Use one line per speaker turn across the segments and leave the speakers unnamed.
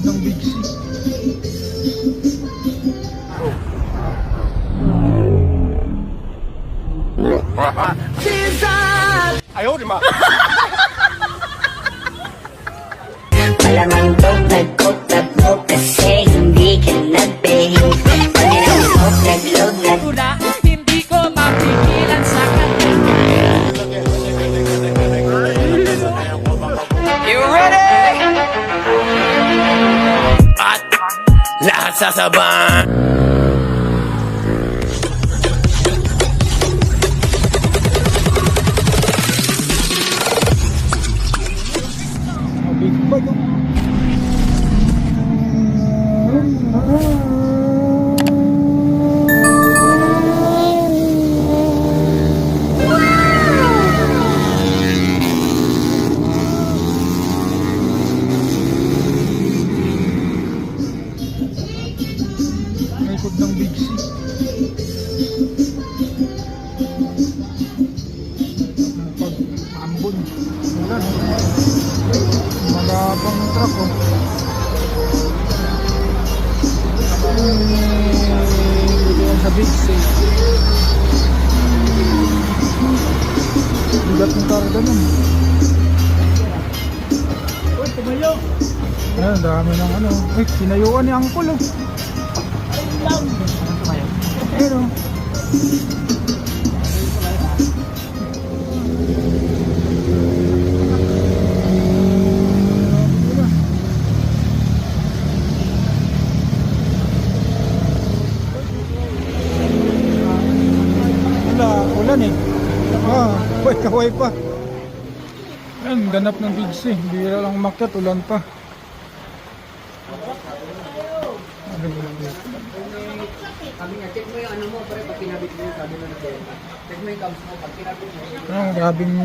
likod ng Big C.
Malamang dope, nag-coke,
Bye. Ayan, dami ng ano. Uy, sinayuan ni Angkol oh. Wala, ulan eh. Ah, kaway kaway pa. Ayun, ganap ng Big C. Bira lang umakyat, ulan pa. Ano ba yun?
Sabi niya, check mo ano mo, pre, pag kinabit mo sabi mo na Check mo yung mo, pag kinabit mo.
Ano, grabing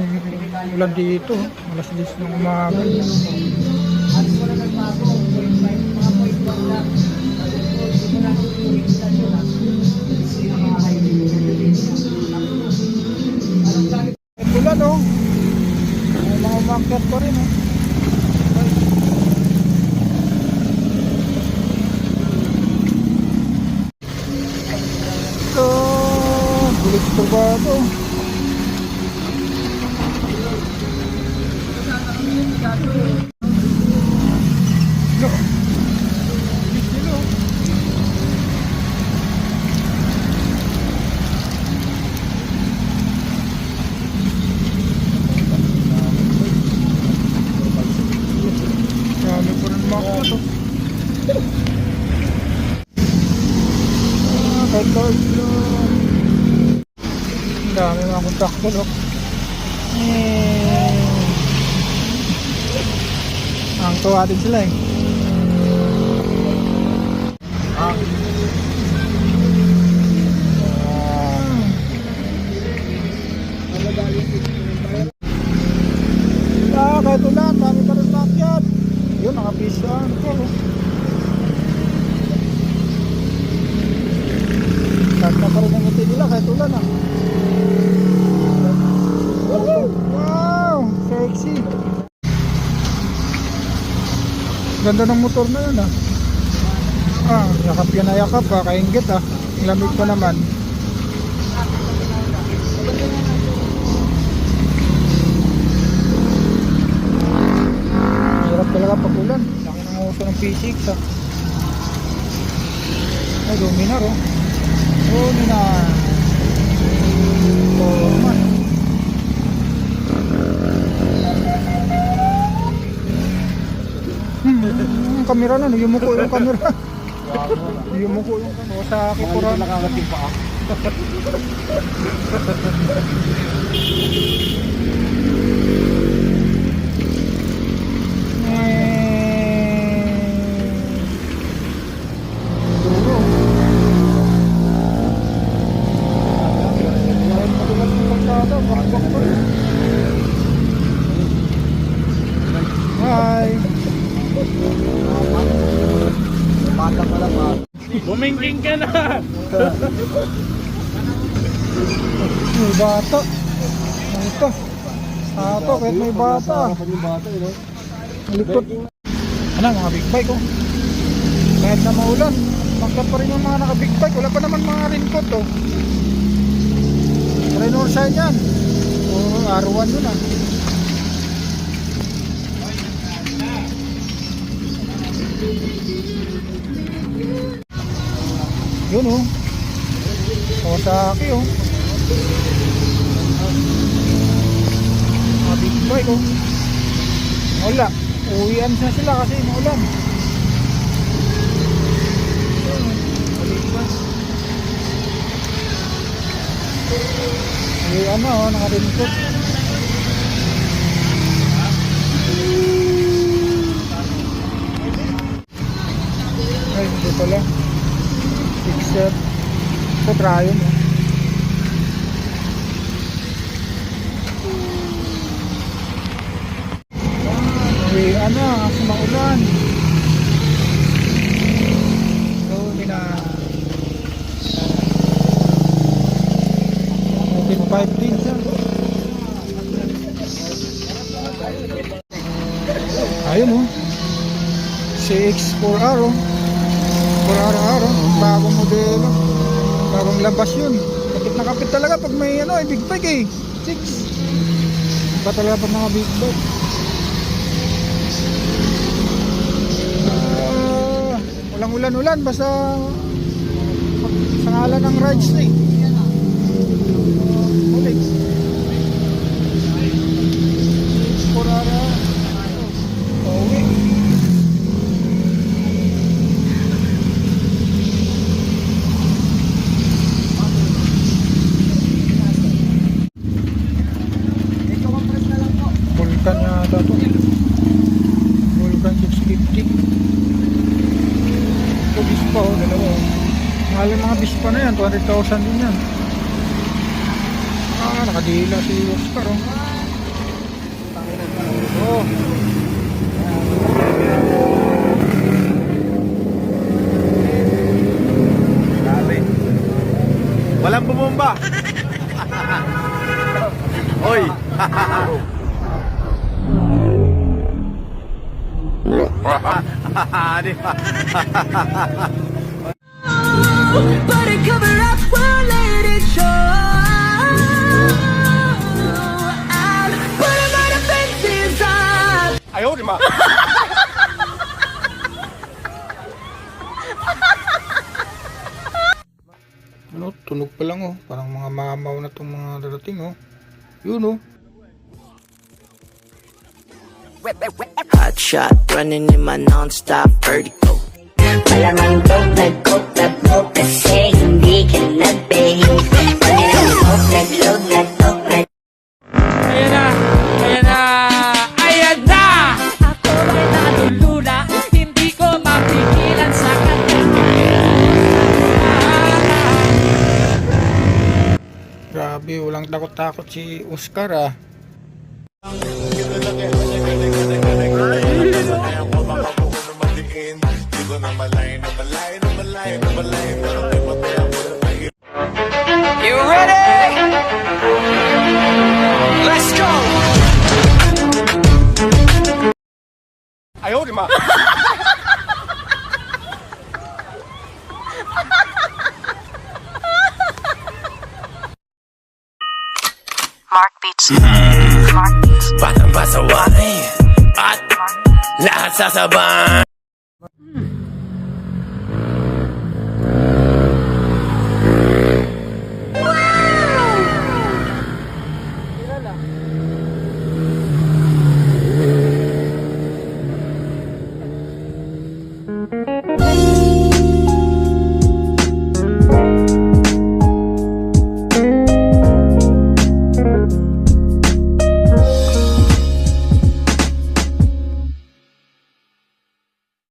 ulan dito. Alas 10 ng umaga.
At mo na nagbago, point five, mga point one lang. Sabi ko, hindi mo na.
No? Eh. Ang tuwa din sila eh. Ah, kahit ulan, dami pa rin makyat. Yun, nakapisa. Ano po, oh. Ganda pa rin ang ngiti nila kahit ulan, ah. Woohoo! Wow! Sexy! Ganda ng motor na yun, ah. Ah, yakap yan na yakap, ah. Kaingit, ah. Lamig pa naman. Hirap talaga pag ulan. Laki ng uso ng P6 ah. Ay, luminar oh. Luminar. Yung kamera na, yumuko yung kamera. yumuko yung kamera. Sa kikuran. Nakakating pa
Bumingking ka na
May bata. Ano ito? Ato, kahit may bata. Malikot. Ano mga big bike oh. Kahit na maulan, magkat pa rin yung mga naka big bike. Wala pa naman mga raincoat oh. Sign yan. O R1 yun ah. Yun oh. Kawasaki oh. Mga big bike oh. Wala. Uwian na sila kasi maulan. Uwian na oh, naka-raincoat. Ay, hindi pala. Fixer. Ito, Brian oh. Uwi, ano, kasi maulan. So, mina... Open pipe din siya. Ayun oh. CX4R oh. 4R oh. Bagong modelo. Bagong labas yun. Kapit na kapit talaga pag may ano, eh, big bike eh. 6. Iba talaga pag mga big bike. Ah, walang ulan-ulan basta sa ngalan ng rides eh. Ulit. Porara. Pauwi. Bispa na yan, 200,000 din yan. Ah, nakadila si Oscar oh. Oh.
Grabe. Walang bumomba. Oy. Di ba?
But it cover up, won't let it show. On the fences up.
Ano, tunog pa lang oh. Parang mga mamaw na tong mga darating oh. Yun oh.
Hot shot running in my non-stop vertical.
Malamang dope, nag-coke, nag-broke Kasi hindi ka nag-behave Panginoon, coke, nag-load, nag-coke, nag
Ayan na! Ayan na! Ako ay nalulula Hindi ko mapigilan sa
Grabe, walang takot-takot si Oscar ah.
Let's go!
Ayaw, di ba?
Mark Beats. Mark hmm. Beats.
Batang pasaway At lahat sasabay